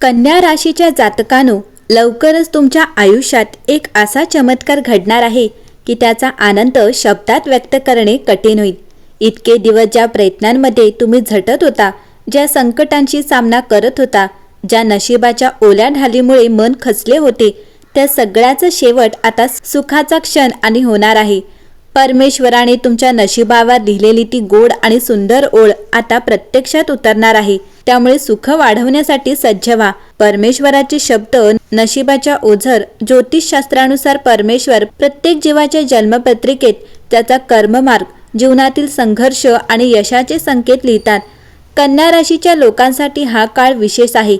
कन्या राशीच्या जातकानो लवकरच तुमच्या आयुष्यात एक असा चमत्कार घडणार आहे की त्याचा आनंद शब्दात व्यक्त करणे कठीण होईल. इतके दिवस ज्या प्रयत्नांमध्ये तुम्ही झटत होता ज्या संकटांशी सामना करत होता ज्या नशिबाच्या ओल्या ढालीमुळे मन खचले होते त्या सगळ्याचा शेवट आता सुखाचा क्षण आणि होणार आहे. परमेश्वराने तुमच्या नशिबावर लिहिलेली ती गोड आणि सुंदर ओळ आता प्रत्यक्षात उतरणार आहे. त्यामुळे सुख वाढवण्यासाठी सज्ज व्हा. परमेश्वराचे शब्द नशिबाच्या ओझर ज्योतिषशास्त्रानुसार परमेश्वर प्रत्येक जीवाच्या जन्मपत्रिकेत त्याचा कर्ममार्ग जीवनातील संघर्ष आणि यशाचे संकेत लिहितात. कन्या राशीच्या लोकांसाठी हा काळ विशेष आहे.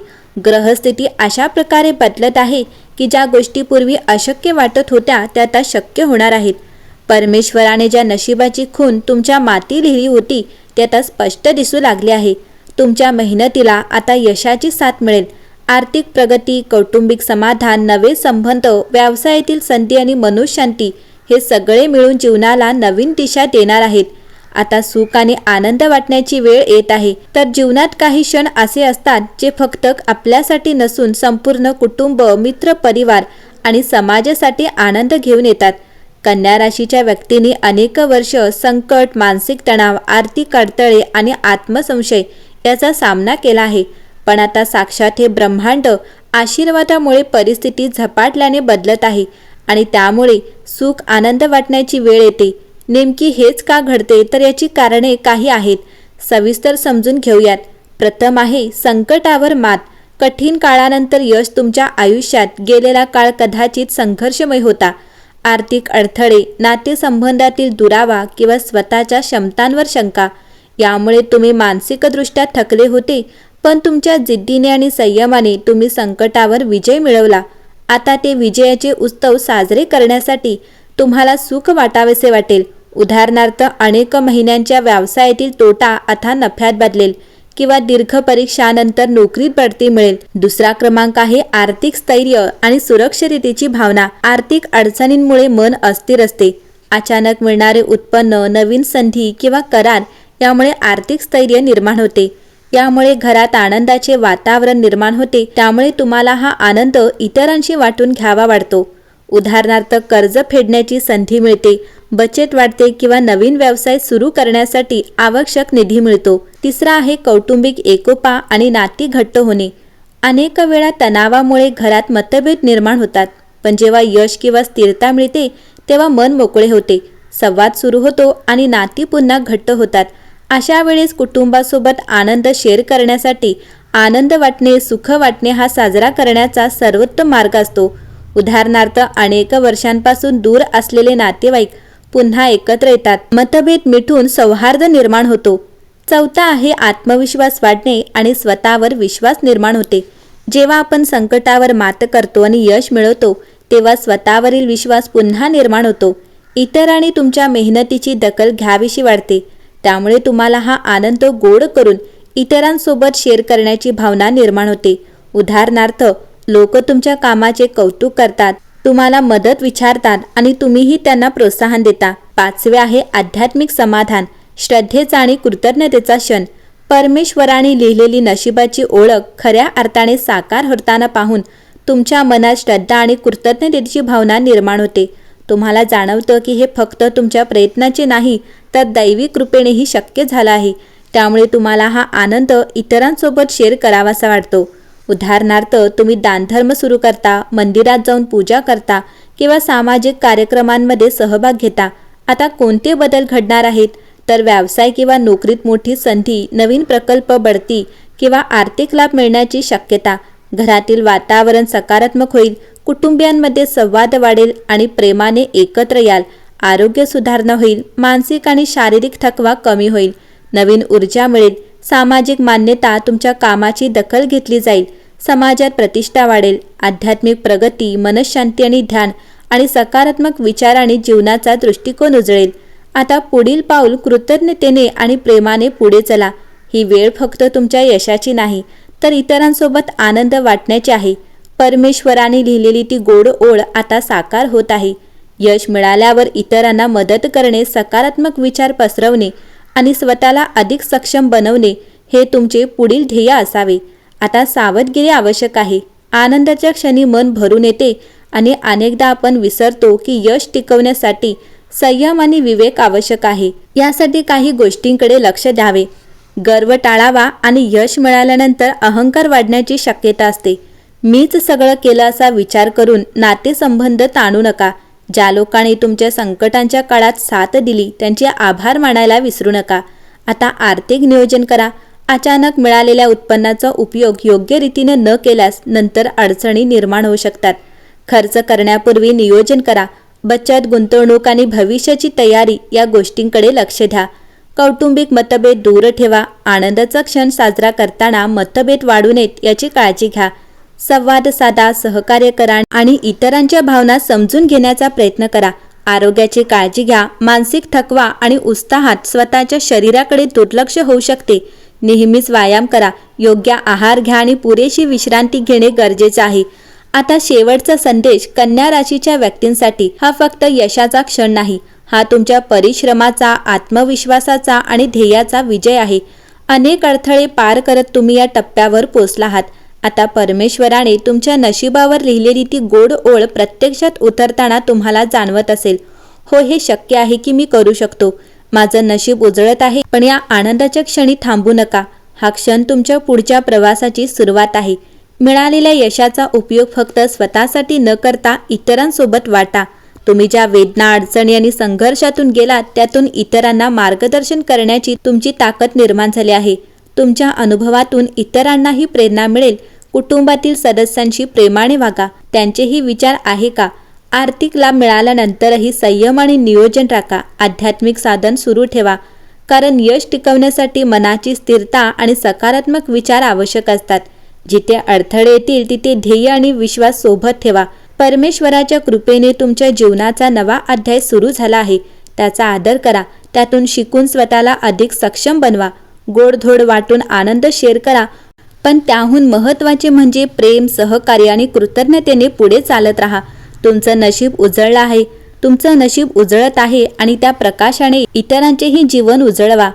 ग्रहस्थिती अशा प्रकारे बदलत आहे की ज्या गोष्टी पूर्वी अशक्य वाटत होत्या त्या आता शक्य होणार आहेत. परमेश्वराने ज्या नशिबाची खून तुमच्या माती लिहिली होती ते आता स्पष्ट दिसू लागले आहे. तुमच्या मेहनतीला आता यशाची साथ मिळेल. आर्थिक प्रगती कौटुंबिक समाधान नवे संबंध व्यवसायातील संधी आणि मनुशांती हे सगळे मिळून जीवनाला नवीन दिशा देणार आहेत. आता सुख आणि आनंद वाटण्याची वेळ येत आहे. तर जीवनात काही क्षण असे असतात जे फक्त आपल्यासाठी नसून संपूर्ण कुटुंब मित्र परिवार आणि समाजासाठी आनंद घेऊन येतात. कन्या राशीच्या व्यक्तींनी अनेक वर्ष संकट मानसिक तणाव आर्थिक अडथळे आणि आत्मसंशय याचा सामना केला आहे. पण आता साक्षात हे ब्रह्मांड आशीर्वादामुळे परिस्थिती झपाटल्याने बदलत आहे आणि त्यामुळे सुख आनंद वाटण्याची वेळ येते. नेमकी हेच का घडते? तर याची कारणे काही आहेत. सविस्तर समजून घेऊयात. प्रथम आहे संकटावर मात. कठीण काळानंतर यश तुमच्या आयुष्यात गेलेला काळ कदाचित संघर्षमय होता. आर्थिक अडथळे नातेसंबंधातील दुरावा किंवा स्वतःच्या क्षमतांवर शंका यामुळे तुम्ही मानसिकदृष्ट्या थकले होते पण तुमच्या जिद्दीने आणि संयमाने तुम्ही संकटावर विजय मिळवला. आता ते विजयाचे उत्सव साजरे करण्यासाठी तुम्हाला सुख वाटावेसे वाटेल. उदाहरणार्थ अनेक महिन्यांच्या व्यवसायातील तोटा आता नफ्यात बदलेल. किंवा दीर्घ परीक्षानंतर नोकरीत बढती मिळेल. दुसरा क्रमांक आहे आर्थिक स्थैर्य आणि सुरक्षिततेची भावना. आर्थिक अडचणींमुळे मन अस्थिर असते. अचानक मिळणारे उत्पन्न नवीन संधी किंवा करार यामुळे आर्थिक स्थैर्य निर्माण होते. यामुळे घरात आनंदाचे वातावरण निर्माण होते. त्यामुळे तुम्हाला हा आनंद इतरांशी वाटून घ्यावा वाटतो. उदाहरणार्थ कर्ज फेडण्याची संधी मिळते. बचत वाढते किंवा नवीन व्यवसाय सुरू करण्यासाठी आवश्यक निधी मिळतो. तिसरा आहे कौटुंबिक एकोपा आणि नाती घट्ट होणे. अनेक वेळा तणावामुळे घरात मतभेद निर्माण होतात. पण जेव्हा यश किंवा स्थिरता मिळते तेव्हा मन मोकळे होते. संवाद सुरू होतो आणि नाती पुन्हा घट्ट होतात. अशा वेळेस कुटुंबासोबत आनंद शेअर करण्यासाठी आनंद वाटणे सुख वाटणे हा साजरा करण्याचा सर्वोत्तम मार्ग असतो. उदाहरणार्थ अनेक वर्षांपासून दूर असलेले नातेवाईक पुन्हा एकत्र येतात. मतभेद मिठून सौहार्द निर्माण होतो. चौथा आहे आत्मविश्वास वाढणे आणि स्वतःवर विश्वास निर्माण होते. जेव्हा आपण संकटावर मात करतो आणि यश मिळवतो तेव्हा स्वतःवरील विश्वास पुन्हा निर्माण होतो. इतरांनी तुमच्या मेहनतीची दखल घ्यावीशी वाढते. त्यामुळे तुम्हाला हा आनंद गोड करून इतरांसोबत शेअर करण्याची भावना निर्माण होते. उदाहरणार्थ लोक तुमच्या कामाचे कौतुक करतात. तुम्हाला मदत विचारतात आणि तुम्हीही त्यांना प्रोत्साहन देता. पाचवे आहे आध्यात्मिक समाधान. श्रद्धेचा आणि कृतज्ञतेचा क्षण. परमेश्वराने लिहिलेली नशिबाची ओळख खऱ्या अर्थाने साकार होताना पाहून तुमच्या मनात श्रद्धा आणि कृतज्ञतेची भावना निर्माण होते. तुम्हाला जाणवतं की हे फक्त तुमच्या प्रयत्नाचे नाही तर दैवी कृपेनेही शक्य झालं आहे. त्यामुळे तुम्हाला हा आनंद इतरांसोबत शेअर करावासा वाटतो. उदाहरणार्थ तुम्ही दानधर्म सुरू करता मंदिरात जाऊन पूजा करता किंवा सामाजिक कार्यक्रमांमध्ये सहभाग घेता आता कोणते बदल घडणार आहेत? तर व्यवसाय किंवा नोकरीत मोठी संधी नवीन प्रकल्प बढती किंवा आर्थिक लाभ मिळण्याची शक्यता घरातील वातावरण सकारात्मक होईल कुटुंबियांमध्ये संवाद वाढेल आणि प्रेमाने एकत्र याल आरोग्य सुधारणा होईल मानसिक आणि शारीरिक थकवा कमी होईल नवीन ऊर्जा मिळेल सामाजिक मान्यता तुमच्या कामाची दखल घेतली जाईल. समाजात प्रतिष्ठा वाढेल. आध्यात्मिक प्रगती मनशांती आणि ध्यान आणि सकारात्मक विचार आणि जीवनाचा दृष्टिकोन उजळेल. आता पुढील पाऊल कृतज्ञतेने आणि प्रेमाने पुढे चला. ही वेळ फक्त तुमच्या यशाची नाही तर इतरांसोबत आनंद वाटण्याची आहे. परमेश्वराने लिहिलेली ती गोड ओळ आता साकार होत आहे. यश मिळाल्यावर इतरांना मदत करणे सकारात्मक विचार पसरवणे आणि स्वतःला अधिक सक्षम बनवणे हे तुमचे पुढील ध्येय असावे. आता सावधगिरी आवश्यक आहे. आनंदाच्या क्षणी मन भरून येते आणि अनेकदा आपण विसरतो की यश टिकवण्यासाठी संयम आणि विवेक आवश्यक आहे. यासाठी काही गोष्टींकडे लक्ष द्यावे. गर्व टाळावा आणि यश मिळाल्यानंतर अहंकार वाढण्याची शक्यता असते. मीच सगळं केलं असा विचार करून नातेसंबंध ताणू नका. ज्या लोकांनी तुमच्या संकटांच्या काळात साथ दिली त्यांचे आभार मानायला विसरू नका. आता आर्थिक नियोजन करा. अचानक मिळालेल्या उत्पन्नाचा उपयोग योग्य रीतीने न केल्यास नंतर अडचणी निर्माण होऊ शकतात. खर्च करण्यापूर्वी नियोजन करा. बचत गुंतवणूक आणि भविष्याची तयारी या गोष्टींकडे लक्ष द्या. कौटुंबिक मतभेद दूर ठेवा. आनंदाचा क्षण साजरा करताना मतभेद वाढू नयेत याची काळजी घ्या. संवाद साधा सहकार्य करा आणि इतरांच्या भावना समजून घेण्याचा प्रयत्न करा. आरोग्याची काळजी घ्या मानसिक थकवा आणि उत्साहात स्वतःच्या शरीराकडे दुर्लक्ष होऊ शकते. नेहमीच व्यायाम करा योग्य आहार घ्या आणि पुरेशी विश्रांती घेणे गरजेचे आहे. आता शेवटचा संदेश कन्या राशीच्या व्यक्तींसाठी. हा फक्त यशाचा क्षण नाही हा तुमच्या परिश्रमाचा आत्मविश्वासाचा आणि ध्येयाचा विजय आहे. अनेक अडथळे पार करत तुम्ही या टप्प्यावर पोचला आहात. आता परमेश्वराने तुमच्या नशिबावर लिहिलेली ती गोड ओळ प्रत्यक्षात उतरताना तुम्हाला जाणवत असेल. हो हे शक्य आहे की मी करू शकतो. माझं नशीब उजळत आहे पण या आनंदाच्या क्षणी थांबू नका. हा क्षण तुमच्या पुढच्या प्रवासाची सुरुवात आहे. मिळालेल्या यशाचा उपयोग फक्त स्वतःसाठी न करता इतरांसोबत वाटा. तुम्ही ज्या वेदना अडचणी आणि संघर्षातून गेलात त्यातून इतरांना मार्गदर्शन करण्याची तुमची ताकद निर्माण झाली आहे. तुमच्या अनुभवातून इतरांनाही प्रेरणा मिळेल. कुटुंबातील सदस्यांशी प्रेमाने वागा. त्यांचेही विचार आहे का? आर्थिक लाभ मिळाल्यानंतरही संयम आणि नियोजन राखा. आध्यात्मिक साधन सुरू ठेवा. कारण यश टिकवण्यासाठी मनाची स्थिरता आणि सकारात्मक विचार आवश्यक असतात. जिथे अडथळे येतील तिथे ध्येय आणि विश्वास सोबत ठेवा. परमेश्वराच्या कृपेने तुमच्या जीवनाचा नवा अध्याय सुरू झाला आहे. त्याचा आदर करा. त्यातून शिकून स्वतःला अधिक सक्षम बनवा. गोडधोड वाटून आनंद शेअर करा. पण त्याहून महत्त्वाचे म्हणजे प्रेम सहकार्य आणि कृतज्ञतेने पुढे चालत राहा. तुमचं नशीब उजळलं आहे. तुमचं नशीब उजळत आहे आणि त्या प्रकाशाने इतरांचेही जीवन उजळवा.